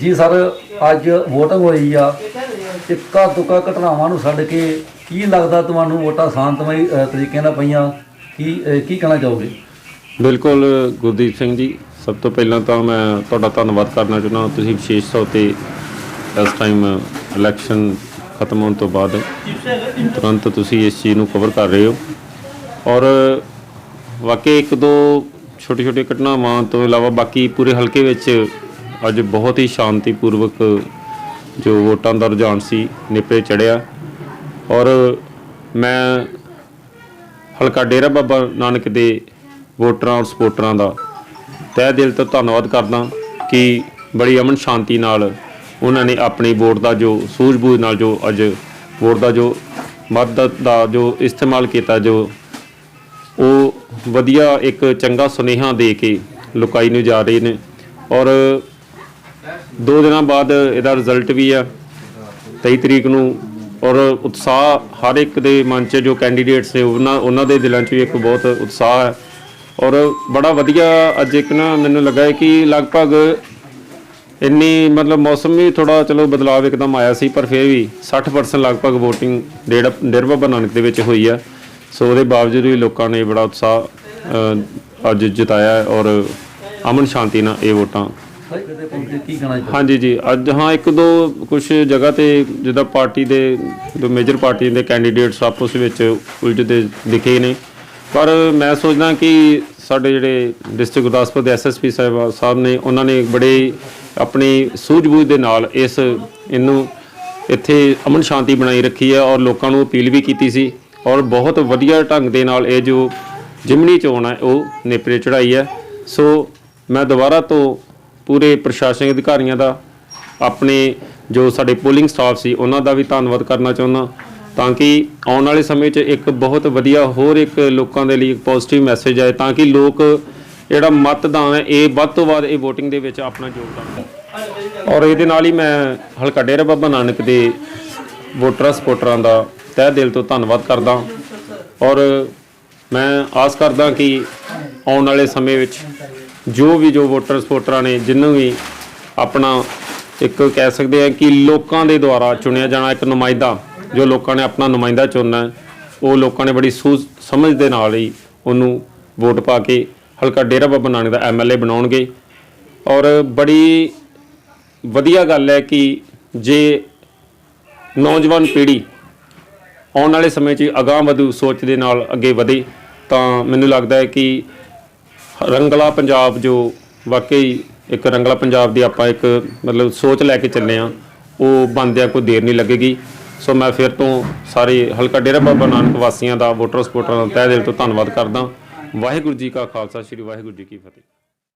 ਜੀ ਸਰ ਅੱਜ ਵੋਟਿੰਗ ਹੋਈ ਆ ਇੱਕਾ ਦੁੱਕਾ ਘਟਨਾਵਾਂ ਨੂੰ ਛੱਡ ਕੇ ਕੀ ਲੱਗਦਾ ਤੁਹਾਨੂੰ ਵੋਟਾਂ ਸ਼ਾਂਤਮਈ ਅ, ਤਰੀਕੇ ਨਾਲ ਪਈਆਂ? ਕੀ ਕੀ ਕਹਿਣਾ ਚਾਹੋਗੇ? ਬਿਲਕੁਲ ਗੁਰਦੀਪ ਸਿੰਘ ਜੀ ਸਭ ਤੋਂ ਪਹਿਲਾਂ ਤਾਂ ਮੈਂ ਤੁਹਾਡਾ ਧੰਨਵਾਦ ਕਰਨਾ ਚਾਹੁੰਦਾ ਤੁਸੀਂ ਵਿਸ਼ੇਸ਼ ਤੌਰ ਤੇ ਇਸ ਟਾਈਮ ਇਲੈਕਸ਼ਨ ਖਤਮ ਹੋਣ ਤੋਂ ਬਾਅਦ ਤੁਰੰਤ ਤੁਸੀਂ ਇਸ ਚੀਜ਼ ਨੂੰ ਕਵਰ ਕਰ ਰਹੇ ਹੋ। ਔਰ ਵਾਕਈ ਇੱਕ ਦੋ ਛੋਟੀ ਛੋਟੀ ਘਟਨਾਵਾਂ ਤੋਂ ਇਲਾਵਾ ਬਾਕੀ ਪੂਰੇ ਹਲਕੇ ਵਿੱਚ ਅੱਜ ਬਹੁਤ ਹੀ ਸ਼ਾਂਤੀਪੂਰਵਕ ਜੋ ਵੋਟਾਂ ਦਾ ਰੁਝਾਨ ਸੀ ਨਿਪਰੇ ਚੜਿਆ ਔਰ ਮੈਂ ਹਲਕਾ ਡੇਰਾ ਬਾਬਾ ਨਾਨਕ ਦੇ ਵੋਟਰਾਂ ਔਰ ਸਪੋਰਟਰਾਂ ਦਾ ਤਹਿ ਦਿਲ ਤੋਂ ਧੰਨਵਾਦ ਕਰਦਾ ਕਿ ਬੜੀ ਅਮਨ ਸ਼ਾਂਤੀ ਨਾਲ ਉਹਨਾਂ ਨੇ ਆਪਣੀ ਵੋਟ ਦਾ ਜੋ ਸੂਝ-ਬੂਝ ਨਾਲ ਜੋ ਅੱਜ ਵੋਟ ਦਾ ਜੋ ਮਦਦ ਦਾ ਜੋ ਇਸਤੇਮਾਲ ਕੀਤਾ, ਜੋ ਉਹ ਵਧੀਆ ਇੱਕ ਚੰਗਾ ਸੁਨੇਹਾ ਦੇ ਕੇ ਲੁਕਾਈ ਨੂੰ ਜਾ ਰਹੇ ਨੇ। ਔਰ ਦੋ ਦਿਨਾਂ ਬਾਅਦ ਇਹਦਾ ਰਿਜ਼ਲਟ ਵੀ ਆ 23 ਤਰੀਕ ਨੂੰ। ਔਰ ਉਤਸ਼ਾਹ ਹਰ ਇੱਕ ਦੇ ਮਨ 'ਚ ਜੋ ਕੈਂਡੀਡੇਟਸ ਨੇ, ਉਹਨਾਂ ਉਹਨਾਂ ਦੇ ਦਿਲਾਂ 'ਚ ਵੀ ਇੱਕ ਬਹੁਤ ਉਤਸ਼ਾਹ ਹੈ। ਔਰ ਬੜਾ ਵਧੀਆ ਅੱਜ ਇੱਕ ਨਾ ਮੈਨੂੰ ਲੱਗਾ ਹੈ ਕਿ ਲਗਭਗ ਇੰਨੀ ਮਤਲਬ ਮੌਸਮ ਵੀ ਥੋੜਾ ਚਲੋ ਬਦਲਾਅ ਇੱਕਦਮ ਆਇਆ ਸੀ, ਪਰ ਫਿਰ ਵੀ 60% ਲਗਭਗ ਵੋਟਿੰਗ ਡੇਢ ਡੇਢ ਬਾਬਾ ਨਾਨਕ ਦੇ ਵਿੱਚ ਹੋਈ ਆ। ਸੋ ਉਹਦੇ ਬਾਵਜੂਦ ਵੀ ਲੋਕਾਂ ਨੇ ਬੜਾ ਉਤਸ਼ਾਹ ਅੱਜ ਜਿਤਾਇਆ ਔਰ ਅਮਨ ਸ਼ਾਂਤੀ ਨਾਲ ਇਹ ਵੋਟਾਂ ਕਿਤੇ ਪਹੁੰਚ, ਕੀ ਕਹਿਣਾ ਚਾਹੋਗੇ? ਹਾਂਜੀ ਜੀ, ਅੱਜ ਹਾਂ ਇੱਕ ਦੋ ਕੁਝ ਜਗ੍ਹਾ ਤੇ ਜਿੱਦਾਂ ਪਾਰਟੀ ਦੇ, ਜੋ ਮੇਜਰ ਪਾਰਟੀ ਦੇ ਕੈਂਡੀਡੇਟਸ ਆਪਸ ਵਿੱਚ ਉਲਝਦੇ ਦਿਖੇ ਨੇ। ਪਰ ਮੈਂ ਸੋਚਦਾ ਕਿ ਸਾਡੇ ਜਿਹੜੇ ਡਿਸਟ੍ਰਿਕਟ ਗੁਰਦਾਸਪੁਰ ਦੇ ਐਸਐਸਪੀ ਸਾਹਿਬ ਸਾਹਿਬ ਨੇ, ਉਹਨਾਂ ਨੇ ਬੜੇ ਆਪਣੀ ਸੂਝ-ਬੂਝ ਦੇ ਨਾਲ ਇਸ ਇਹਨੂੰ ਇੱਥੇ ਅਮਨ ਸ਼ਾਂਤੀ ਬਣਾਈ ਰੱਖੀ ਹੈ ਔਰ ਲੋਕਾਂ ਨੂੰ ਅਪੀਲ ਵੀ ਕੀਤੀ ਸੀ। ਔਰ ਬਹੁਤ ਵਧੀਆ ਢੰਗ ਦੇ ਨਾਲ ਇਹ ਜੋ ਜਿਮਨੀ ਚੋਣ ਹੈ, ਉਹ ਨੇਪਰੇ ਚੜਾਈ ਹੈ। ਸੋ ਮੈਂ ਦੁਬਾਰਾ ਤੋਂ ਪੂਰੇ ਪ੍ਰਸ਼ਾਸਨਿਕ ਅਧਿਕਾਰੀਆਂ ਦਾ, ਆਪਣੇ ਜੋ ਸਾਡੇ ਪੋਲਿੰਗ ਸਟਾਫ ਸੀ, ਉਹਨਾਂ ਦਾ ਵੀ ਧੰਨਵਾਦ ਕਰਨਾ ਚਾਹੁੰਦਾ। ਤਾਂ ਕਿ ਆਉਣ ਵਾਲੇ ਸਮੇਂ 'ਚ ਇੱਕ ਬਹੁਤ ਵਧੀਆ ਹੋਰ ਇੱਕ ਲੋਕਾਂ ਦੇ ਲਈ ਇੱਕ ਪੋਜ਼ਿਟਿਵ ਮੈਸੇਜ ਆਏ, ਤਾਂ ਕਿ ਲੋਕ ਜਿਹੜਾ ਮਤਦਾਨ ਹੈ, ਇਹ ਵੱਧ ਤੋਂ ਵੱਧ ਇਹ VOTING ਦੇ ਵਿੱਚ ਆਪਣਾ ਯੋਗਦਾਨ ਦੇਣ। ਔਰ ਇਹਦੇ ਨਾਲ ਹੀ ਮੈਂ ਹਲਕਾ ਡੇਰਾ ਬਾਬਾ ਨਾਨਕ ਦੇ ਵੋਟਰਾਂ ਸਪੋਰਟਰਾਂ ਦਾ ਤਹਿ ਦਿਲ ਤੋਂ ਧੰਨਵਾਦ ਕਰਦਾ। ਔਰ ਮੈਂ ਆਸ ਕਰਦਾ ਕਿ ਆਉਣ ਵਾਲੇ ਸਮੇਂ ਵਿੱਚ ਜੋ ਵੀ ਜੋ ਵੋਟਰ ਸਪੋਰਟਰਾਂ ਨੇ ਜਿਹਨੂੰ ਵੀ ਆਪਣਾ ਇੱਕ ਕਹਿ ਸਕਦੇ ਆ ਕਿ ਲੋਕਾਂ ਦੇ ਦੁਆਰਾ ਚੁਣਿਆ ਜਾਣਾ ਇੱਕ ਨੁਮਾਇੰਦਾ, ਜੋ ਲੋਕਾਂ ਨੇ ਆਪਣਾ ਨੁਮਾਇੰਦਾ ਚੁਣਨਾ ਉਹ ਲੋਕਾਂ ਨੇ ਬੜੀ ਸੂਝ ਸਮਝ ਦੇ ਨਾਲ ਹੀ ਉਹਨੂੰ ਵੋਟ ਪਾ ਕੇ ਹਲਕਾ ਡੇਰਾ ਬਾਬਾ ਨਾਨਕ ਦਾ ਐਮਐਲਏ ਬਣਾਉਣਗੇ। ਔਰ ਬੜੀ ਵਧੀਆ ਗੱਲ ਹੈ ਕਿ ਜੇ ਨੌਜਵਾਨ ਪੀੜ੍ਹੀ ਆਉਣ ਵਾਲੇ ਸਮੇਂ 'ਚ ਅਗਾਂਹ ਵਧੂ ਸੋਚ ਦੇ ਨਾਲ ਅੱਗੇ ਵਧੇ, ਤਾਂ ਮੈਨੂੰ ਲੱਗਦਾ ਹੈ ਕਿ ਰੰਗਲਾ ਪੰਜਾਬ ਜੋ ਵਾਕਈ ਇੱਕ ਰੰਗਲਾ ਪੰਜਾਬ ਦੀ ਆਪਾਂ ਇੱਕ ਮਤਲਬ ਸੋਚ ਲੈ ਕੇ ਚੱਲੇ ਆ ਉਹ ਬਣਦਿਆਂ ਕੋਈ ਦੇਰ ਨਹੀਂ ਲੱਗੇਗੀ। ਸੋ ਮੈਂ ਫਿਰ ਤੋਂ ਸਾਰੇ ਹਲਕਾ ਡੇਰਾ ਬਾਬਾ ਨਾਨਕ ਵਾਸੀਆਂ ਦਾ ਵੋਟਰ ਸਪੋਰਟਰਾਂ ਦਾ ਤਹਿ ਦਿਲ ਤੋਂ ਧੰਨਵਾਦ ਕਰਦਾ। ਵਾਹਿਗੁਰੂ ਜੀ ਕਾ ਖਾਲਸਾ, ਸ੍ਰੀ ਵਾਹਿਗੁਰੂ ਜੀ ਕੀ ਫਤਿਹ।